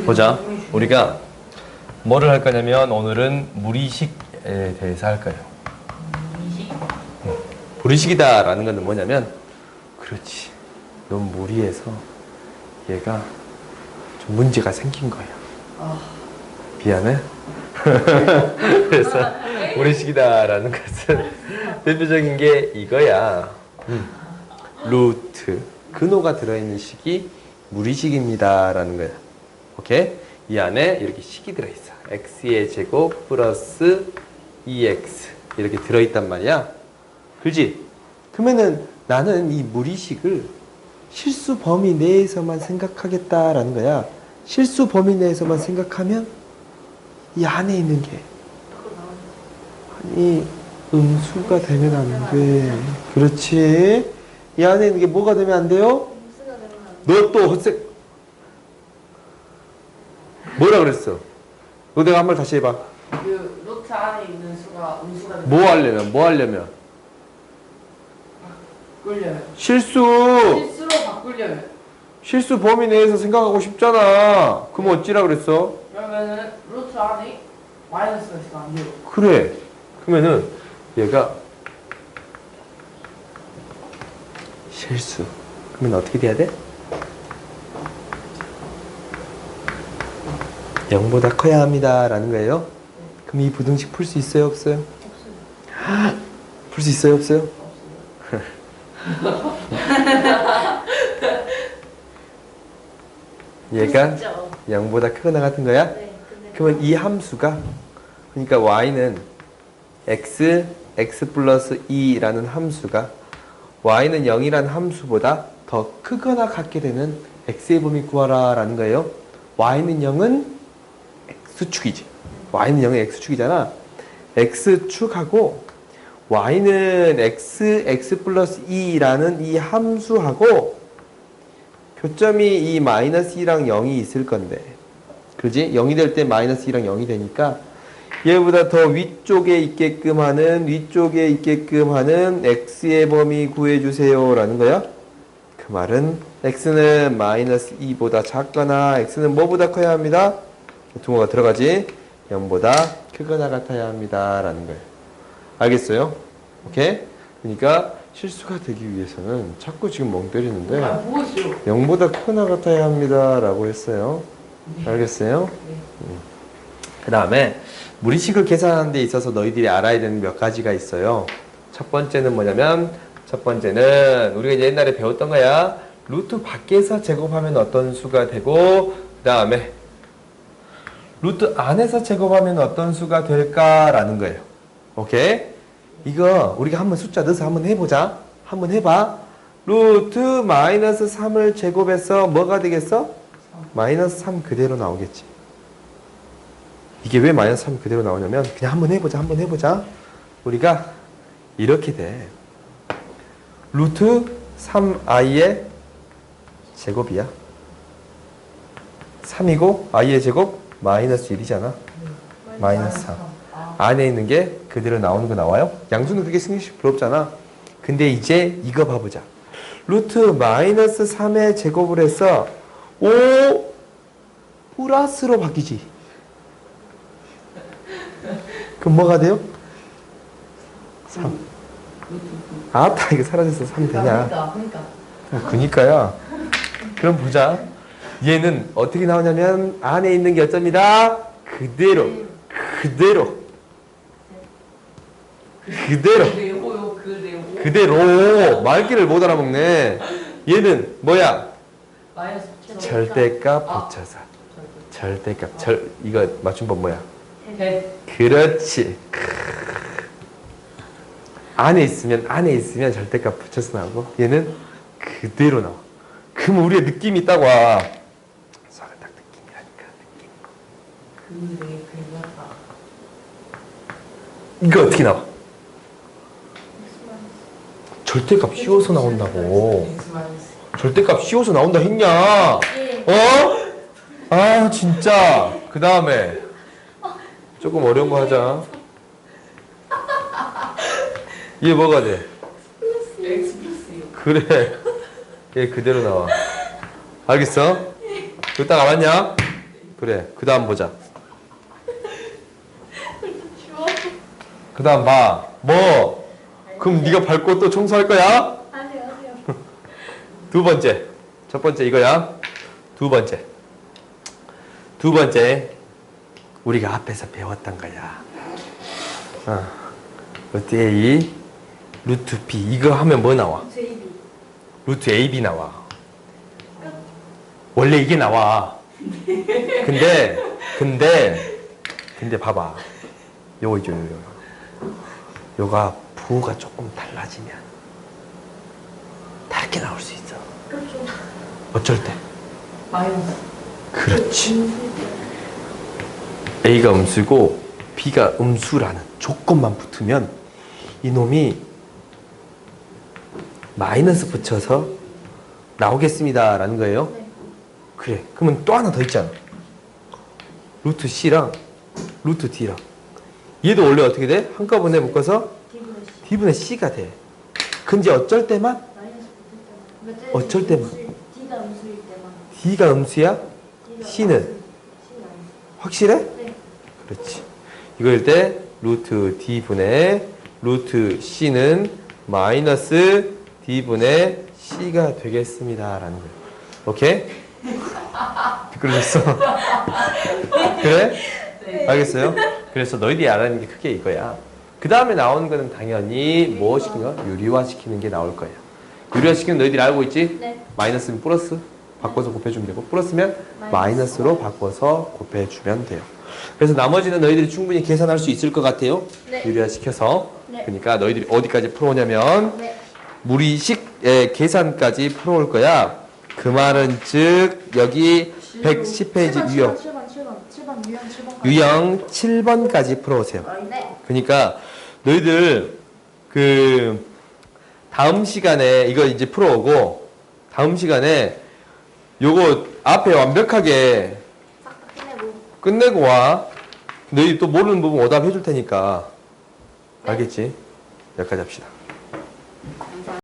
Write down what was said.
보자. 우리가 뭐를 할 거냐면 오늘은 무리식에 대해서 할 거예요. 무리식이다라는 건 뭐냐면 그렇지. 너무 무리해서 얘가 좀 문제가 생긴 거야. 미안해. 그래서 무리식이다라는 것은 대표적인 게 이거야. 음. 루트 근호가 들어있는 식이 무리식입니다라는 거야. 오케이? 이 안에 이렇게 식이 들어있어. x의 제곱 플러스 2x 이렇게 들어있단 말이야. 그지? 그러면은 나는 이 무리식을 실수 범위 내에서만 생각하겠다라는 거야. 실수 범위 내에서만 생각하면 이 안에 있는 게 아니 음수가 되면 안 돼. 그렇지. 이 안에 있는 게 뭐가 되면 안 돼요? 너 또 헛색 뭐라 그랬어? 너 내가 한말 다시 해봐. 그 노트 안에 있는 수가 음수가 뭐 하려면 뭐 하려면 바꾸려면 실수 실수로 바꾸려면 실수 범위 내에서 생각하고 싶잖아. 그럼 어찌라 그랬어? 그러면은 루트 안에 마이너스가 있으면 안 돼요. 그래. 그러면은 얘가 실수. 그러면 어떻게 돼야 돼? 0보다 커야 합니다 라는 거예요. 그럼 이 부등식 풀 수 있어요, 없어요? 풀수 있어요, 없어요? 얘가 0보다 크거나 같은 거야? 네, 그러면 이 함수가 그러니까 y는 x x 플러스 2라는 함수가 y는 0이라는 함수보다 더 크거나 같게 되는 x의 범위 구하라 라는 거예요. y는 0은 x축이지. y는 0은 x축이잖아. x축하고 y는 x x 플러스 2라는 이 함수하고 교점이 이 마이너스 2랑 0이 있을 건데 그지? 0이 될 때 마이너스 2랑 0이 되니까 얘보다 더 위쪽에 있게끔 하는 위쪽에 있게끔 하는 x의 범위 구해주세요 라는 거야 그 말은 x는 마이너스 2보다 작거나 x는 뭐보다 커야 합니다 동호가 들어가지 0보다 크거나 같아야 합니다 라는 거예요 알겠어요? 오케이? 그러니까 실수가 되기 위해서는 자꾸 지금 멍 때리는데 아, 보고 있어요. 0보다 크거나 같아야 합니다. 라고 했어요. 알겠어요? 그 다음에 무리식을 계산하는 데 있어서 너희들이 알아야 되는 몇 가지가 있어요. 첫 번째는 뭐냐면, 첫 번째는 우리가 이제 옛날에 배웠던 거야. 루트 밖에서 제곱하면 어떤 수가 되고, 그 다음에 루트 안에서 제곱하면 어떤 수가 될까라는 거예요. 오케이? 이거 우리가 한번 숫자 넣어서 한번 해보자. 한번 해봐. 루트 마이너스 3을 제곱해서 뭐가 되겠어? 마이너스 3 그대로 나오겠지. 이게 왜 마이너스 3 그대로 나오냐면 그냥 한번 해보자. 한번 해보자. 우리가 이렇게 돼. 루트 3i의 제곱이야. 3이고 i의 제곱 마이너스 1이잖아. 마이너스 3. 아, 안에 있는 게 그대로 나오는 거 나와요? 양수는 그게 승리식 부럽잖아. 근데 이제 이거 봐보자. 루트 마이너스 3의 제곱을 해서 5 플러스로 바뀌지. 그럼 뭐가 돼요? 3. 아따 이거 사라졌어. 3 되냐? 그러니까, 그러니까. 어, 그니까야. 그럼 보자. 얘는 어떻게 나오냐면 안에 있는 게 어쩝니다. 그대로, 그대로, 그대로. 그대로 말귀를 못 알아먹네. 얘는 뭐야? 절대값 아. 붙여서. 절대값. 절 이거 맞춤법 뭐야? 대 그렇지. 안에 있으면 안에 있으면 절대값 붙여서 나오고 얘는 그대로 나와. 그럼 우리의 느낌이 딱 와. 서로 딱 느낌이라니까 그래, 그래. 이거 어떻게 나와? 절대값 씌워서 나온다고. X 마이너스. 절대값 씌워서 나온다 했냐? 예. 어? 아 진짜. 그 다음에 조금 어려운 거 하자. 얘 뭐가 돼? 그래. 얘 그대로 나와. 알겠어? 이거 딱 알았냐? 그래. 그 다음 보자. 추워. 그 다음 봐. 뭐? 그럼 네가 밟고 또 청소할 거야? 아니요, 아니요. 두 번째. 첫 번째 이거야. 두 번째. 두 번째. 우리가 앞에서 배웠던 거야. 어. 루트 A, 루트 B. 이거 하면 뭐 나와? 제이비. 루트 AB 나와. 원래 이게 나와. 근데, 근데, 근데 봐봐. 요거 있죠, 요거. 요가 부호가 조금 달라지면 다르게 나올 수 있어. 그렇죠. 어쩔 때? 마이너스. 그렇지. A가 음수고 B가 음수라는 조건만 붙으면 이놈이 마이너스 붙여서 나오겠습니다 라는 거예요. 네. 그래. 그러면 또 하나 더 있잖아. 루트 C랑 루트 D랑. 얘도 원래 어떻게 돼? 한꺼번에 묶어서 D분의 C가 돼. 근데 어쩔 때만. 어쩔 때만. D가 음수야? C는? 확실해? 네. 그렇지. 이걸 때 루트 D분의 루트 C는 마이너스 D분의 C가 되겠습니다 라는 거예요. 오케이? 미끄러졌어. 그래? 네. 알겠어요? 그래서 너희들이 알아야 하는 게 크게 이거야. 그 다음에 나오는 거는 당연히 뭐 시키는 거? 유리화 시키는 게 나올 거야. 유리화 시키는 너희들이 알고 있지? 네. 마이너스면 플러스 바꿔서 곱해주면 되고 플러스면 마이너스 로 바꿔서 곱해주면 돼요. 그래서 나머지는 너희들이 충분히 계산할 수 있을 것 같아요. 네. 유리화 시켜서. 네. 그러니까 너희들이 어디까지 풀어오냐면 네. 무리식의 계산까지 풀어올 거야. 그 말은 즉 여기 110페이지 유형 7번, 7번, 7번, 유형 7번. 유형 7번까지 풀어오세요. 네. 그러니까 너희들 그 다음 시간에 이거 이제 풀어오고 다음 시간에 요거 앞에 완벽하게. 끝내고 와. 너희 또 모르는 부분 오답 해줄 테니까 알겠지? 여기까지 합시다.